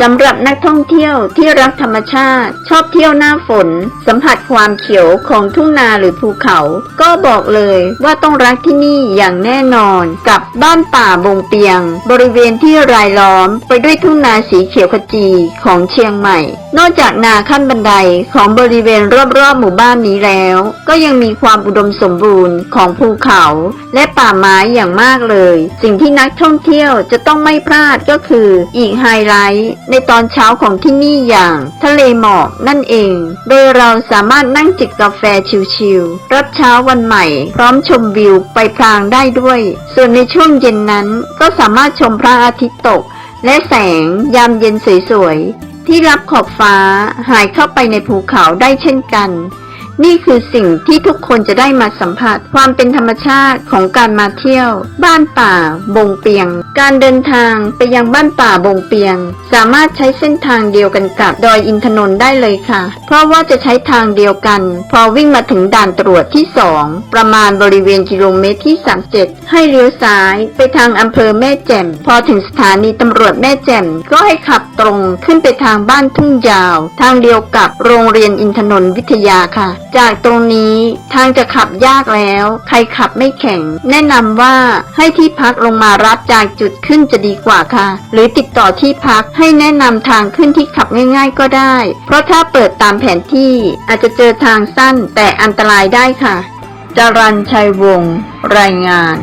สำหรับนักท่องเที่ยวที่รักธรรมชาติ ชอบเที่ยวหน้าฝน สัมผัสความเขียวของทุ่งนาหรือภูเขา ก็บอกเลยว่าต้องรักที่นี่อย่างแน่นอน กับบ้านป่าบงเปียง บริเวณที่รายล้อม ไปด้วยทุ่งนาสีเขียวขจีของเชียงใหม่ นอกจากนาขั้นบันไดของบริเวณรอบๆหมู่บ้านนี้แล้ว ก็ยังมีความอุดมสมบูรณ์ของภูเขาและป่าไม้อย่างมากเลย สิ่งที่นักท่องเที่ยวจะต้องไม่พลาดก็คืออีกไฮไลท์ในตอนเช้าของที่นี่อย่าง ทะเลหมอกนั่นเอง โดยเราสามารถนั่งจิบกาแฟชิลๆรับเช้าวันใหม่ พร้อมชมวิวไปพลางได้ด้วย ส่วนในช่วงเย็นนั้นก็สามารถชมพระอาทิตย์ตกและแสงยามเย็นสวยๆ ที่รับขอบฟ้าหายเข้าไปในภูเขาได้เช่นกัน นี่คือสิ่งที่ทุกคนจะได้มาสัมผัส ความเป็นธรรมชาติของการมาเที่ยว บ้านป่า บงเปียง การเดินทางไปยังบ้านป่าบงเปียง สามารถใช้เส้นทางเดียวกันกับดอยอินทนนท์ได้เลยค่ะ เพราะว่าจะใช้ทางเดียวกัน พอวิ่งมาถึงด่านตรวจที่ 2 ประมาณบริเวณกิโลเมตรที่ 37 ให้เลี้ยวซ้ายไปทางอำเภอแม่แจ่ม พอถึงสถานีตำรวจแม่แจ่ม ก็ให้ขับตรงขึ้นไปทางบ้านทุ่งยาว ทางเดียวกับโรงเรียนอินทนนท์วิทยาค่ะ จากตรงนี้ทางจะขับยากแล้ว ใครขับไม่แข็ง แนะนำว่าให้ที่พักลงมารับจากจุดขึ้นจะดีกว่าค่ะ หรือติดต่อที่พักให้แนะนำทางขึ้นที่ขับง่าย ๆ ก็ได้ เพราะถ้าเปิดตามแผนที่อาจจะเจอทางสั้นแต่อันตรายได้ค่ะจรันชัยวงศ์รายงาน